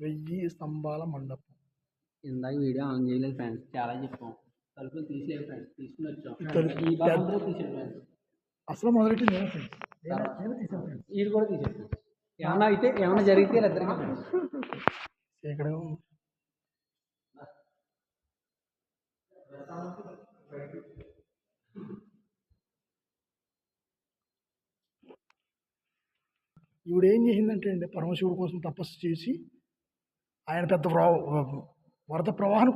వెయ్యి స్తంభాల మండపం. ఇందాక వీడియో ఆన్ చేయలేదు ఫ్రెండ్స్ చాలా చెప్పాం. తలుపులు తీసేయాలి ఫ్రెండ్స్ తీసుకుని వచ్చాం. ఈ తీసేది ఫ్రెండ్స్. అసలు మొదలెట్టి నేను ఫ్రెండ్స్? నేను- తీసాను ఫ్రెండ్స్. ఇది కూడా తీసేది ఏమన్నా అయితే ఏమన్నా జరిగితే ఇద్దరికి ఇక్కడ ఈవిడ ఏం చేసిందంటే అండి పరమశివుడి కోసం తపస్సు చేసి ఆయన పెద్ద వరద ప్రవాహం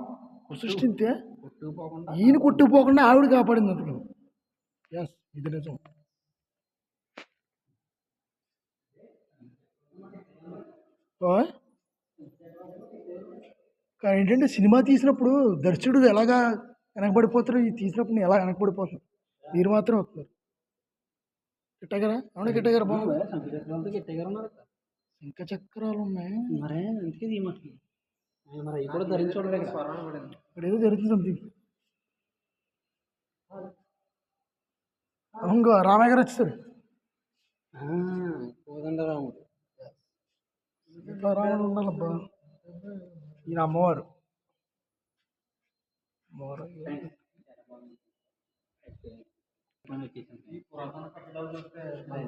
సృష్టింతే కొట్టుకుపోకుండా. ఈయన కొట్టుకుపోకుండా ఆవిడ కాపాడింది అందుకని. ఎస్ ఇది నిజం? కానీ ఏంటంటే సినిమా తీసినప్పుడు దర్శకుడు ఎలాగా వెనకబడిపోతారు ఇది తీసినప్పుడు ఎలా వెనకబడిపోతారు మీరు మాత్రం వస్తారు గిట్టగారా అవునా గిట్టగారా బాగుంది ఇంకా చక్రాలు ఉన్నాయి మరే అందుకే మటుకి మరి అవి కూడా ధరించడం ఇక్కడ ఏదో జరుగుతుంది సంథింగ్ అవును రామయ్య గారు వచ్చేసారు. కోదండరాముడు రాముడు. ఉండాలబ్బా? ఈయన అమ్మవారు. అమ్మవారు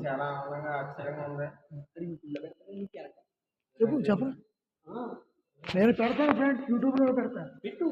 చాలా ఆనందంగా ఆశ్చర్యంగా ఉంది. చెప్పరా నేను పెడతాను ఫ్రెండ్ యూట్యూబ్లో పెడతాను పెట్టు.